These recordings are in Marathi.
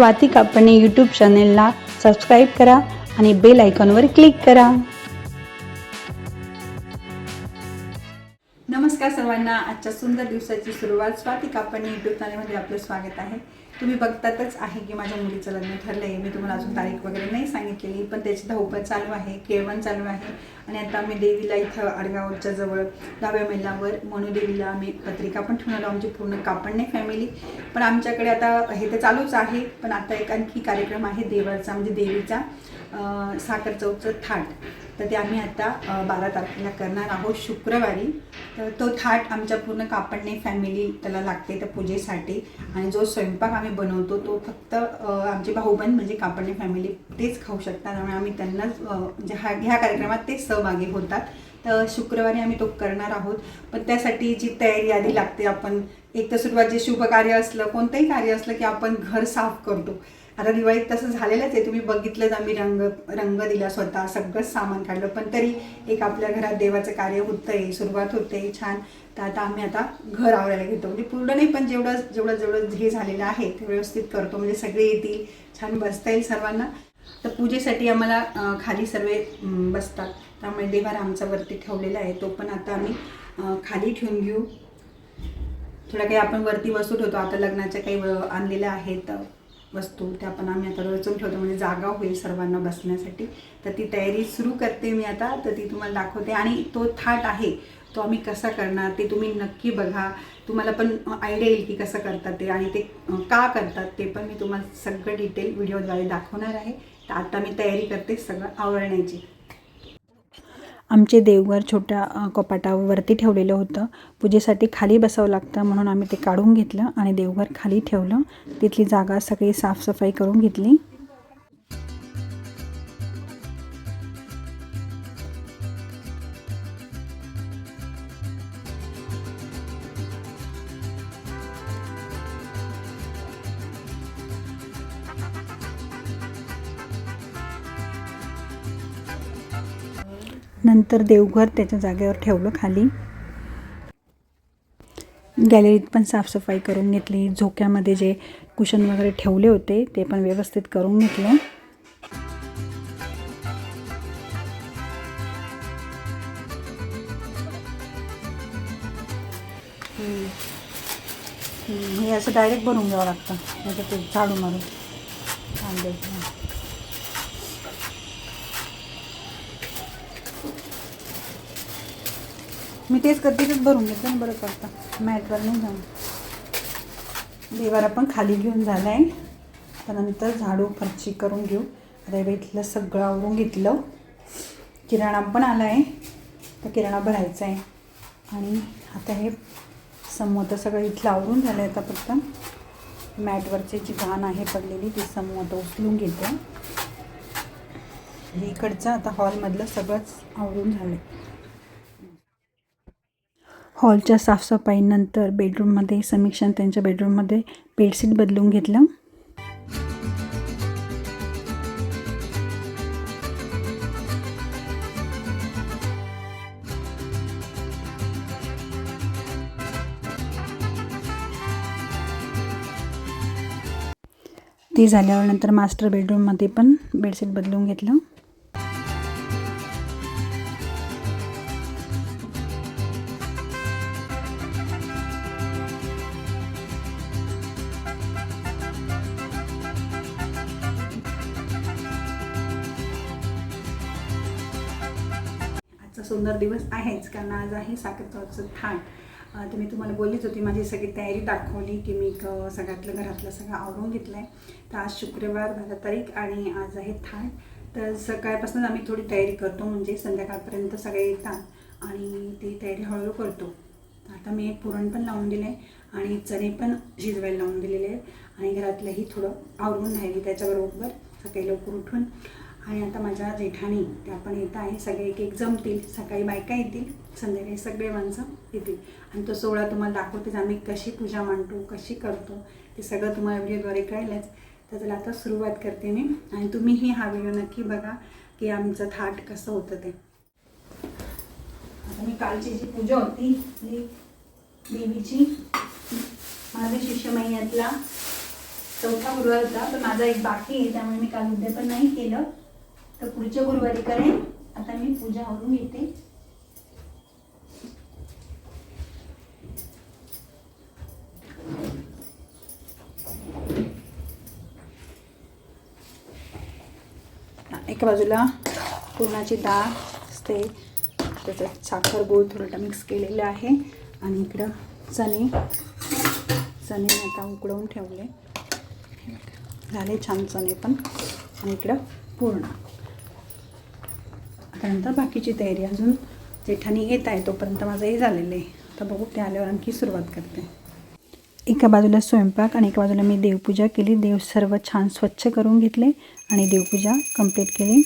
स्वाती कापणे यूट्यूब चॅनेलला सबस्क्राईब करा आणि बेल आयकॉनवर क्लिक करा. नमस्कार सर्वांना. आजच्या सुंदर दिवसाची सुरुवात स्वाती कापणे यूट्यूब चॅनलमध्ये आपलं स्वागत आहे. तुम्ही बघतातच आहे की माझ्या मुलीचं लग्न ठरलं आहे मी तुम्हाला अजून तारीख वगैरे नाही सांगितलेली पण त्याची धावपळ चालू आहे केळवण चालू आहे. आणि आता मी देवीला इथं आडगावच्या जवळ दहाव्या महिलावर म्हणू देवीला आम्ही पत्रिका पण ठेवून आलो. आमची पूर्ण कापड नाही फॅमिली पण आमच्याकडे आता हे तर चालूच आहे. पण आता एक आणखी कार्यक्रम आहे देवाचा म्हणजे देवीचा साखर चौकचं थाट. तर ते आम्ही आता बारा तारखेला करणार आहोत शुक्रवारी. तर तो थाट आमच्या पूर्ण कापडणे फॅमिली त्याला लागते त्या पूजेसाठी. आणि जो स्वयंपाक आम्ही बनवतो तो फक्त आमचे भाऊबंद म्हणजे कापडणे फॅमिली तेच खाऊ शकतात. त्यामुळे आम्ही त्यांनाच म्हणजे हा ह्या कार्यक्रमात तेच सहभागी होतात. तर शुक्रवारी आम्ही तो करणार आहोत. पण त्यासाठी जी तयारी आधी लागते आपण एक तर सुरुवात जे शुभ कार्य असलं कोणतंही कार्य असलं की आपण घर साफ करतो. आता दिवाळीत तसं झालेलंच आहे. तुम्ही बघितलंच आम्ही रंग रंग दिला स्वतः सगळंच सामान काढलं. पण तरी एक आपल्या घरात देवाचं कार्य होतंय सुरुवात होते छान. तर आता आम्ही आता घर आवरायला घेतो. म्हणजे पूर्ण नाही पण जेवढं जेवढं जेवढं हे झालेलं आहे ते व्यवस्थित करतो. म्हणजे सगळे येतील छान बसता येईल सर्वांना. तर पूजेसाठी आम्हाला खाली सर्व बसतात. त्यामुळे देवार आमचा वरती ठेवलेला आहे. तो पण आता आम्ही खाली ठेवून घेऊ. थोडं काही आपण वरती वस्तू होतो आता लग्नाच्या काही आणलेल्या आहेत. वस्तू त्या पण आम्ही आता रचून ठेवतो. म्हणजे जागा होईल सर्वांना बसण्यासाठी. तर ती तयारी सुरू करते मी आता. तर ती तुम्हाला दाखवते. आणि तो थाट आहे तो आम्ही कसा करणार ते तुम्ही नक्की बघा. तुम्हाला पण आयडिया येईल की कसं करतात ते आणि ते का करतात ते पण मी तुम्हाला सगळं डिटेल व्हिडिओद्वारे दाखवणार आहे. तर आता मी तयारी करते सगळं आवरण्याची. आमचे देवघर छोट्या कपाटावरती ठेवलेलं होतं. पूजेसाठी खाली बसावं लागतं म्हणून आम्ही ते काढून घेतलं आणि देवघर खाली ठेवलं. तिथली जागा सगळी साफसफाई करून घेतली. नंतर देवघर त्याच्या जागेवर ठेवलं खाली. गॅलरीत पण साफसफाई करून घेतली. झोक्यामध्ये जे कुशन वगैरे ठेवले होते ते पण व्यवस्थित करून घेतलं. हे असं डायरेक्ट बनवून घ्यावं लागतं. नाही तर ते झाडू मारून. मी तेच करते तेच भरून घेते ना बरं पडतं मॅटवर नाही जाऊन देवारा पण खाली घेऊन झाला आहे त्यानंतर झाडू फरची करून घेऊ. आता हे इथलं सगळं आवरून घेतलं. किराणा पण आला आहे तर किराणा भरायचा आहे आणि आता हे समोर सगळं इथलं आवरून झालं आहे आता फक्त. मॅटवरची जी घाण आहे पडलेली ती समोर उचलून घेते. इकडचं आता हॉलमधलं सगळंच आवरून झालं आहे हॉलच्या साफसफाईनंतर बेडरूममध्ये समीक्षण त्यांच्या बेडरूममध्ये बेडशीट बदलून घेतलं. ते झाल्यावर नंतर मास्टर बेडरूममध्ये पण बेडशीट बदलून घेतलं. सुंदर दिवस आहेच कारण आज आहे साखरचौथचं ठाण तर मी तुम्हाला बोललीच होती माझी सगळी तयारी दाखवली की मी सगळ्यातलं घरातलं सगळं आवरून घेतलं आहे तर आज शुक्रवार बारा तारीख आणि आज आहे थाण तर सकाळपासून आम्ही थोडी तयारी करतो म्हणजे संध्याकाळपर्यंत सगळे येतात आणि ती तयारी हळूहळू करतो. आता मी एक पुरण पण लावून दिलं आहे आणि चणे पण शिजवायला लावून दिलेले आहेत. आणि घरातलंही थोडं आवरून राहिली त्याच्याबरोबर सकाळी लवकर उठून. आणि आता माझ्या जेठाणी त्या पण येत आहे सगळे एक एक जमतील. सकाळी बायका येतील. संध्याकाळी सगळे माणसं येतील. आणि तो सोहळा तुम्हाला दाखवतेच. आम्ही कशी पूजा मांडतो कशी करतो ते सगळं तुम्हाला व्हिडिओद्वारे कळलंच. तर चला आता सुरुवात करते मी. आणि तुम्हीही हा व्हिडिओ नक्की बघा की आमचं थाट कसं होतं ते. आता मी कालची जी पूजा होती ती देवीची माझ्या शिष्य महिन्यातला चौथा गुरुवार होता. तर माझा एक बाकी आहे त्यामुळे मी काल उद्या पण नाही केलं. तर पुढच्या गुरुवारी करेन. आता मी पूजा आवरून येते. एका बाजूला पुरणाची डाळ असते. त्याच्यात साखर गोळ थोडं मिक्स केलेलं आहे. आणि इकडं चणे. चणे आता उकडवून ठेवले. झाले छान चणे पण. आणि इकडं पूर्ण आता नंतर बाकीची तयारी अजून जेठानी येत आहे तोपर्यंत माझं हे झालेलं आहे. आता बघू ते आल्यावर आणखी सुरुवात करते. एका बाजूला स्वयंपाक आणि एका बाजूला मी देवपूजा केली. देव सर्व छान स्वच्छ करून घेतले आणि देवपूजा कंप्लीट केली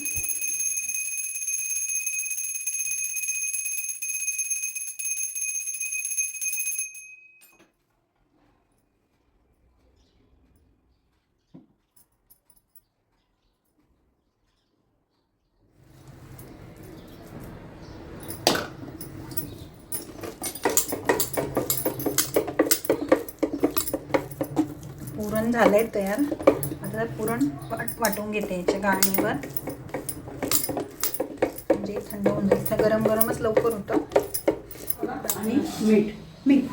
पुरण झालंय तयार. आता पुरण वाट वाटून घेते याच्या गाळणीवर. म्हणजे थंड होऊन जाईल. गरम गरमच लवकर होतं. आणि मीठ. मीठ.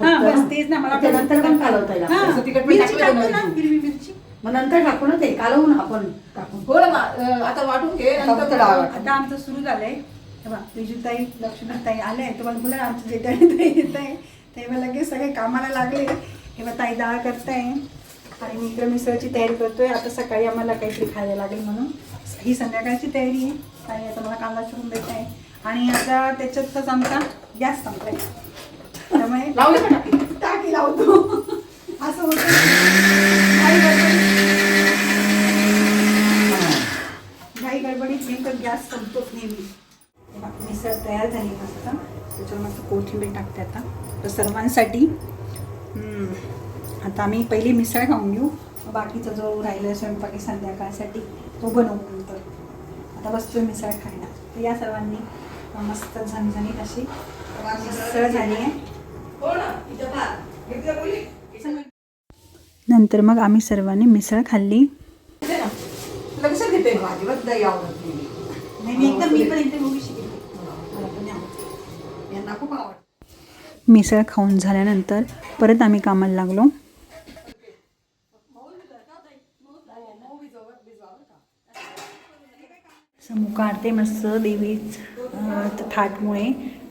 हा बस तेच ना मला त्यानंतर पण कालवता येईल आपल्याला. असं तिखट मीठ मिरची टाकलं टाकतो ना तर हिरवी मिरची. मग नंतर टाकू ना ते कालवून आपण टाकून हो आता वाटून घे आता नंतर आमचं सुरू झालंय. तेव्हा लक्ष्मीताई आले. तुम्हाला आमचं जेठाणी ताई येत आहे. तेव्हा लगेच सगळे कामाला लागले. तेव्हा ताई डाळ करताय. आणि मी इकडे मिसळची तयारी करतोय. आता सकाळी आम्हाला काहीतरी खायला लागेल म्हणून. ही संध्याकाळची तयारी आहे. ताई आता मला कांदा चिरून देत आहे. आणि आता त्याच्यातच आमचा गॅस संपलाय. त्यामुळे लावलं का टाकी? लावतो. असं होतं. घाई गडबडीत. गडबडीत नेमकं गॅस संपतोच नेहमी. मिसळ तयार झाली मस्त. त्याच्यावर मस्त कोथिंबीर टाकते आता. तर सर्वांसाठी आता आम्ही पहिली मिसळ खाऊन घेऊ. बाकीचा जो राहिला स्वयंपाक आहे संध्याकाळसाठी तो बनवू नंतर. आता बसतोय मिसळ खायला. तर या सर्वांनी मस्त झणझणीत अशी मिसळ झाली आहे. हो? नंतर मग आम्ही सर्वांनी मिसळ खाल्ली. घेते नाही. एकदम मी पण एकदम मिसळ खाऊन झाल्यानंतर परत आम्ही कामाला लागलो. समू काढते मस्त देवी थाटमुळे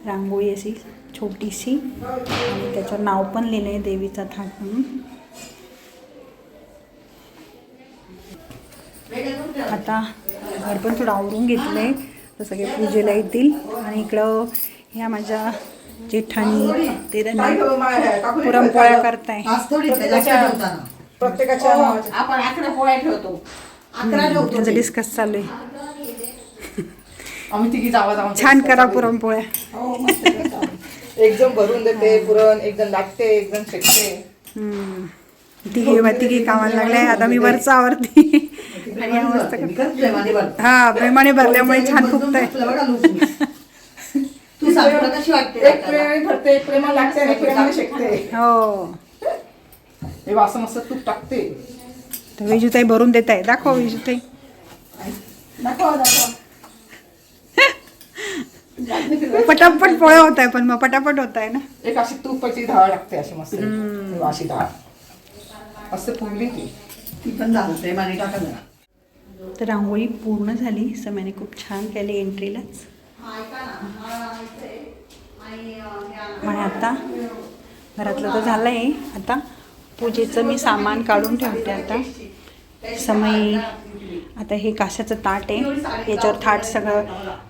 रांगोळी अशी छोटीशी. आणि त्याच्यावर नाव पण लिहिलं आहे देवीचा थाट म्हणून. आता घर पण थोडं आवरून घेतलं आहे तर सगळे पूजेला येतील. आणि इकडं ह्या माझ्या जेठाणी ते पुरणपोळ्या? करताय. आज थोडी जास्त प्रत्येकाच्या- हो. आपण अकरा पोळ्या ठेवतो. अकरा. डिस्कस चालू आहे. आम्ही तिघी जावा जाऊन. छान करा पुरणपोळ्या. हो, मस्त करतो. एक जण भरून देते पुरण एक जण लाटते एक जण शेकते. हम्म. तिघी तिघी कामाला लागल्या आता मी वरचा आवरती. आणि या मस्त. हा प्रेमाने भरल्यामुळे छान फुगताय. तू सांग कशी वाटते एक लाटायला? प्रेमाने भरते एक लागते आणि एक प्रेमाने शेकते. हो. हे वासं मस्त तूप टाकते. तर विजूताई भरून देत आहे दाखव विजूताई. दाखवा दाखवा. पटापट पोळ्या होत आहे पण मग पटापट होत आहे ना? एक अशी तुपाची डाळ लागते अशी मस्त. अशी डाळ. असं फुगली ती. ती पण झालं प्रेमाने टाका जरा. तर रांगोळी पूर्ण झाली समयाने खूप छान केली एंट्रीलाच आणि आता घरातलं तर झालं आहे आता पूजेचं मी सामान काढून ठेवते आता. समय आता हे काशाचं ताट आहे. याच्यावर थाट सगळं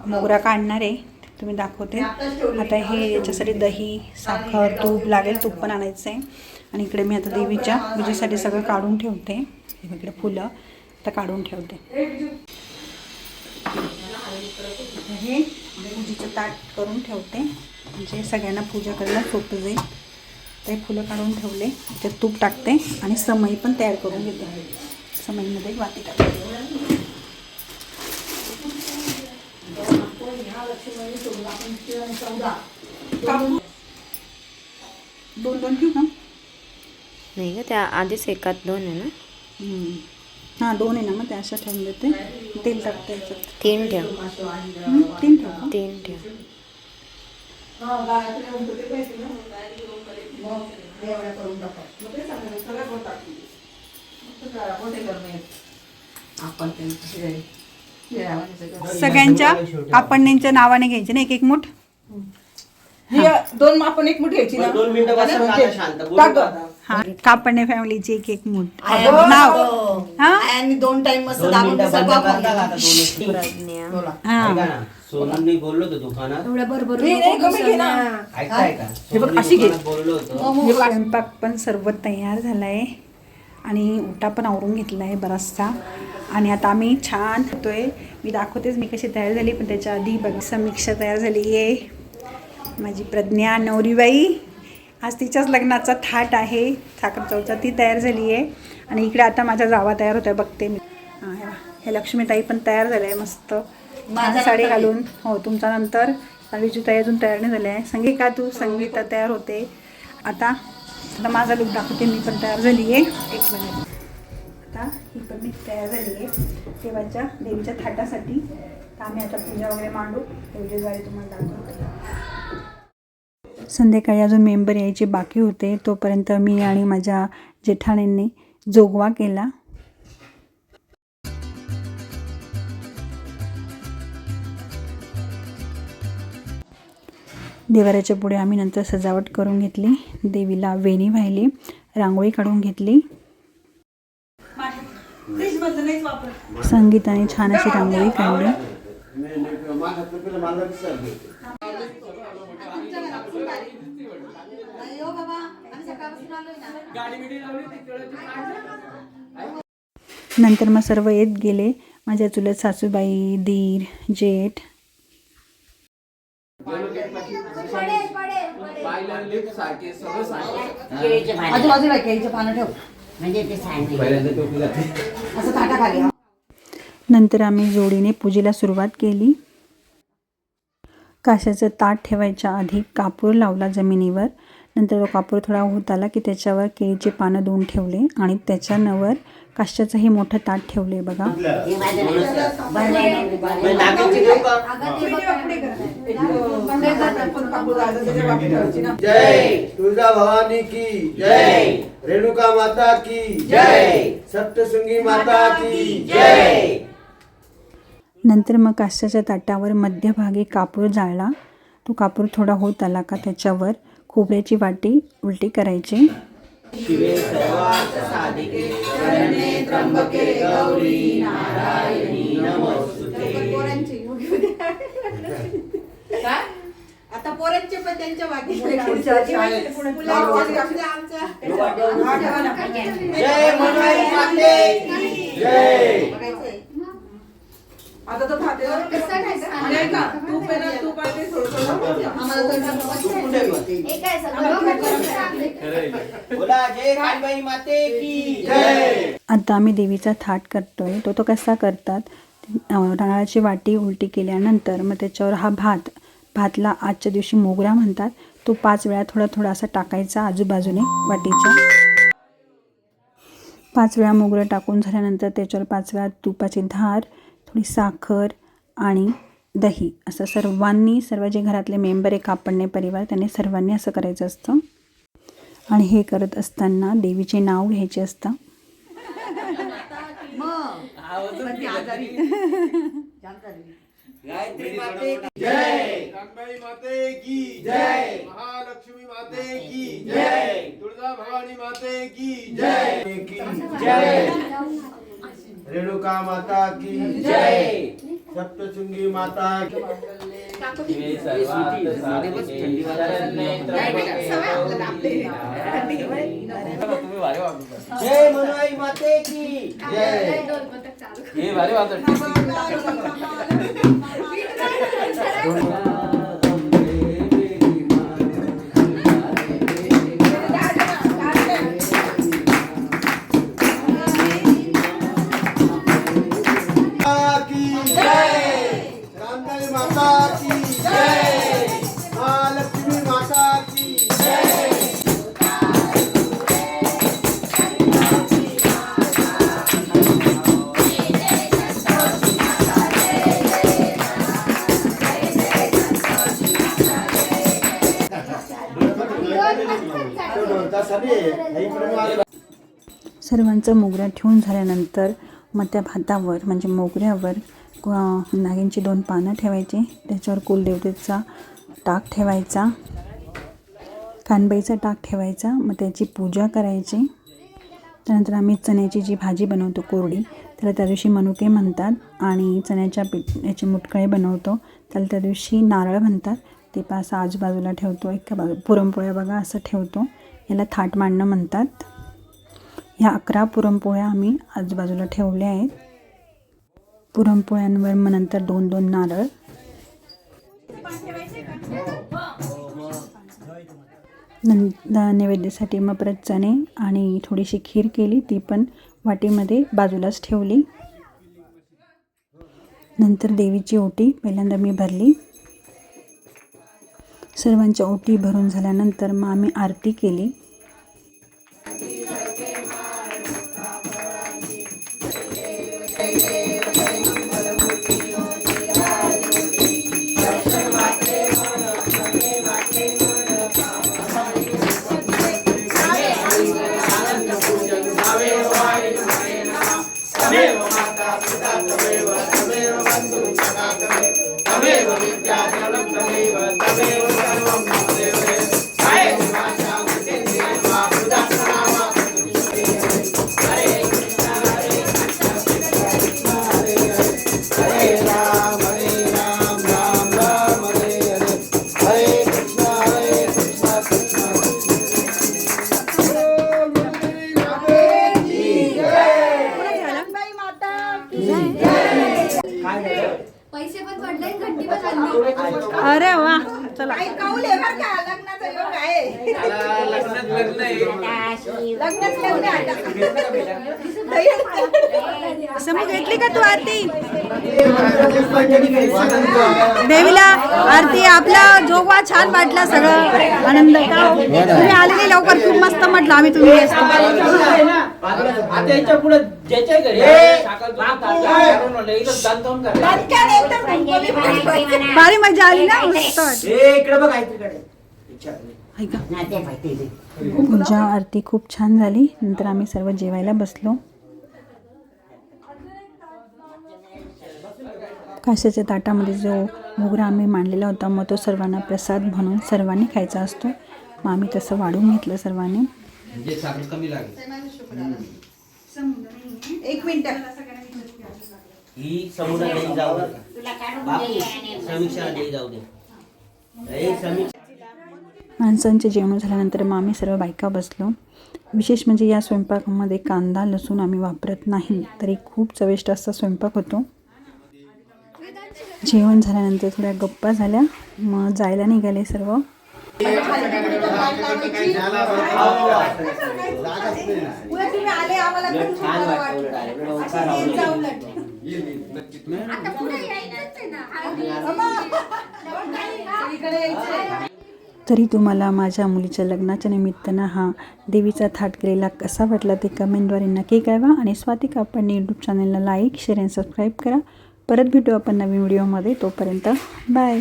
मोगरा काढणार आहे. तुम्ही दाखवते. आता हे याच्यासाठी दही साखर तूप लागेल तूप पण आणायचं आहे आणि इकडे मी आता देवीच्या पूजेसाठी सगळं काढून ठेवते. इकडे फुलं आता काढून ठेवते. हे पूजेचं ताट करून ठेवते. म्हणजे सगळ्यांना पूजा करायला सोपं जाईल ते फुलं काढून ठेवले. त्यात तूप टाकते आणि समई पण तयार करून घेते. समईमध्ये एक वाटी टाकते दोन दोन ठेवू का नाही का त्या आधीच एकात दोन आहे ना? हम्म. हाँ दोन आहे ना मग ते अशा ठेवून देते. तेल टाकते तीन ठेव. हम्म, तीन ठेव का? तीन ठेव. आपण त्यांचे सगळ्यांच्या कापडण्यांच्या नावाने घ्यायचे ना एक एक मुठ? ही दोन आपण एक मुठी घ्यायची ना? दोन मिनिटं बसा ना? आता शांत बोलू. टाक का गं. आता? हा कापडणे फॅमिलीची एक एक मुठ. अगं, नाव. हा? आणि दोन टाइम मस्त दोन दाबून मिनिटं बंद. आता दोन हा. ना सोनूंनी बोललो होतो दुकानात. नाही, नाही, कमी घे ना. ऐकताय का हे बघ, सोनूंनी अशी घे. दुकानात बोललो होतो. हे बघ, स्वयंपाक पण सर्व तयार झाला आहे आणि उटा पण आवरून घेतला आहे बराचसा. आणि आता आम्ही छान होतोय. मी दाखवतेच मी कशी तयार झाली पण त्याच्या आधी बघ समीक्षा तयार झाली आहे. माझी प्रज्ञा नवरीबाई. आज तिच्याच लग्नाचा थाट आहे. साखर चौचा ती तयार झाली आहे. आणि इकडे आता माझ्या जावा तयार होत्या बघते मी. हां लक्ष्मीताई पण तयार झाल्या आहे मस्त साडी घालून. हो तुमच्या नंतर. साडीची ताई अजून तयार नाही झाली आहे संगीता तू संगीता तयार होते. आता आता माझा लुक दाखवते मी पण तयार झाली आहे. एक मिनिट आता ही पण मी तयार झाली आहे. देवाच्या देवीच्या थाटासाठी तर आम्ही आता पूजा वगैरे मांडू. तेवढे तुम्हाला दाखवतो. संध्याकाळी अजून मेंबर यायचे बाकी होते. तोपर्यंत मी आणि माझ्या जेठाणींनी जोगवा केला. देवाऱ्याच्या पुढे आम्ही नंतर सजावट करून घेतली. देवीला वेणी वाहिली रांगोळी काढून घेतली. संगीताने छान अशी रांगोळी काढली. नंतर मग सर्व येत गेले. माझ्या चुलत सासूबाई दीर जेठ. आजूबाजूला केळीचे पानं. ठेव. असं ताटाखाली. नंतर आम्ही जोडीने पूजेला सुरुवात केली. काशाचं ताट ठेवायच्या आधी कापूर लावला जमिनीवर. नंतर तो कापूर थोडा होत आला की त्याच्यावर केळीचे पानं दोन ठेवले आणि त्याच्यावर काशाचं हे मोठं ताट ठेवले बघा? जय तुळजा भवानी की जय रेणुका माता की जय सप्तशृंगी माता की जय नंतर मग काशाच्या ताटावर मध्यभागी कापूर जाळला तो कापूर थोडा होत आला का त्याच्यावर खोबऱ्याची वाटी उलटी करायची. शिवे सर्वार्थ साधिके शरण्ये त्र्यंबके गौरी नारायणी नमोस्तुते. आता पोरांचे पण त्यांच्या वाटी पुढच्या शाळेत. जय मनोहरी माते की जय आता तो खाते तूप आहे ना, तूप आहे ते आता आम्ही देवीचा थाट करतोय. तो तो कसा करतात? अं, नारळाची वाटी उलटी केल्यानंतर मग त्याच्यावर हा भात भातला आजच्या दिवशी मोगरा म्हणतात. तो पाच वेळा थोडा थोडा असा टाकायचा आजूबाजूने वाटीच्या. पाच वेळा मोगरा टाकून झाल्यानंतर त्याच्यावर पाच वेळा तुपाची धार थोडी साखर आणि दही असं सर्वांनी सर्व जे घरातले मेंबर एक कापडणे परिवार त्यांनी सर्वांनी असं करायचं असतं. आणि हे करत असताना देवीचे नाव घ्यायचे असतं. गायत्री माते की कानबाई माते की जय महालक्ष्मी माते की जय तुळजा भवानी माते की जय जय रेणुका माता की जय. सप्तशृंगी माता की शिवे सर्वार्थ साधिके शरण्ये त्र्यंबके गौरी नारायणी नमोस्तुते. जय मनोहरी माते की जय. माता सर्वांचं मोगऱ्या ठेवून झाल्यानंतर मग त्या भातावर म्हणजे मोगऱ्यावर नागिनची दोन पानं ठेवायची. त्याच्यावर कुलदेवतेचा टाक ठेवायचा. कानबाईचा टाक ठेवायचा. मग त्याची पूजा करायची. त्यानंतर आम्ही चण्याची जी भाजी बनवतो कोरडी त्याला त्या दिवशी मनुके म्हणतात आणि चण्याच्या पीठ याचे मुटकळे बनवतो. त्याला त्या दिवशी नारळ म्हणतात. ते पण असं आजूबाजूला ठेवतो. एका बाजू पुरणपोळ्या बघा असं ठेवतो. याला थाट मांडणं म्हणतात. ह्या अकरा पुरणपोळ्या आम्ही आजूबाजूला ठेवल्या आहेत. पुरणपोळ्यांवर मग नंतर दोन दोन नारळ. नंतर नैवेद्यासाठी मग परत चणे आणि थोडीशी खीर केली ती पण वाटीमध्ये बाजूलाच ठेवली. नंतर देवीची ओटी पहिल्यांदा मी भरली. सर्वांच्या ओटी भरून झाल्यानंतर मग आम्ही आरती केली. That's the way लग्न आहे आता. समूह घेतली का तू आरती देवीला आरती आपला जोगवा छान वाटला सगळं आनंद का? तुम्ही आलेली लवकर खूप मस्त म्हटलं आम्ही तुम्ही असतो. आता याच्यापुढे ज्याच्या घरी साखर दूध आणलं. दणक्यान एकदम. भारी मजा आली ना मस्त वाटलं. ए, इकडे बघ आईकडे. इच्छा नाही. ऐका पूजा आरती खूप छान झाली. नंतर आम्ही सर्व जेवायला बसलो. काशाच्या ताटामध्ये जो मोगरा आम्ही मांडलेला होता मग तो सर्वांना प्रसाद म्हणून सर्वांनी खायचा असतो. मग आम्ही तसं वाढून घेतलं सर्वांनी. एक मिनिट. ही समुद्र नाही जाऊ दे. बापू समीक्षा नाही जाऊ दे. समीक्षा माणसांचे जेवण झाल्यानंतर मग आम्ही सर्व बायका बसलो. विशेष म्हणजे या स्वयंपाकामध्ये कांदा लसूण आम्ही वापरत नाही. तरी खूप चविष्ट असा स्वयंपाक होतो. जेवण झाल्यानंतर थोड्या गप्पा झाल्या. मग जायला निघाले सर्व. आले आम्हाला खूप छान वाटलं. येत जाऊ. आता पुढे यायचंच आहे ना. तरी तुम्हाला माझ्या मुलीच्या लग्नाच्या निमित्तानं हा देवीचा थाट केलेला कसा वाटला ते कमेंटद्वारे नक्की कळवा. आणि स्वाती कापड यूट्यूब चॅनलला लाईक शेअर आणि सबस्क्राईब करा. परत भेटू आपण नवीन व्हिडिओमध्ये तोपर्यंत बाय